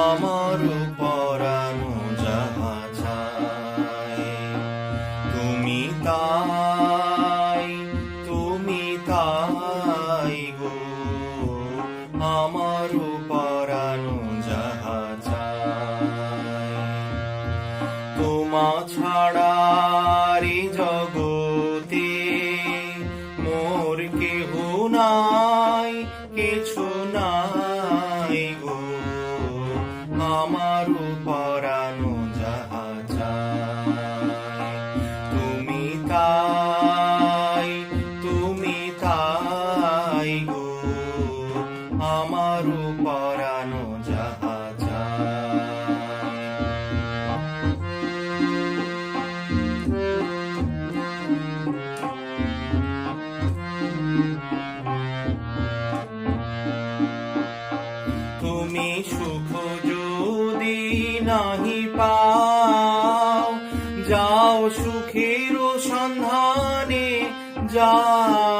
আমার পরানো যাহা চায় তুমি তাই তুমি তাই গো। আমার পরানো যাহা চায় তোমা ছাড়া রে জগতে মোর কেহ নাই, কিছু নাই আমার পরানো যাহা তুমি সুখ যদি নাহি পাও যাও সুখের সন্ধানে যাও।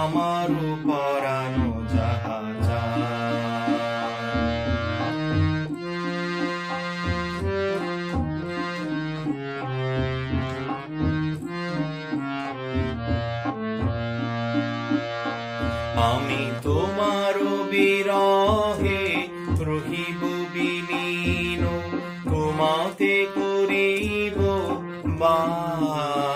আমার পরানো যাহা আমি তোমার বিরহে রহিব তোমাতে করিব বাস।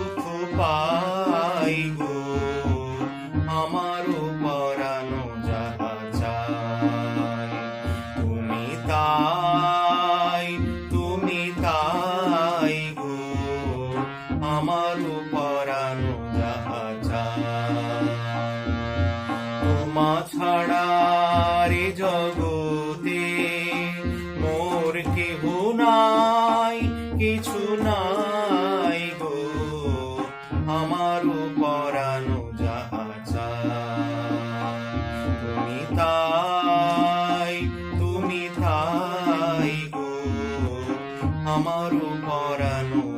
ছাড়ারে জগতে মোর কেহ নাই, কিছু নাই গো। আমার পরানো যাহা তুমি তাই তুমি তাই গো। আমার পরানো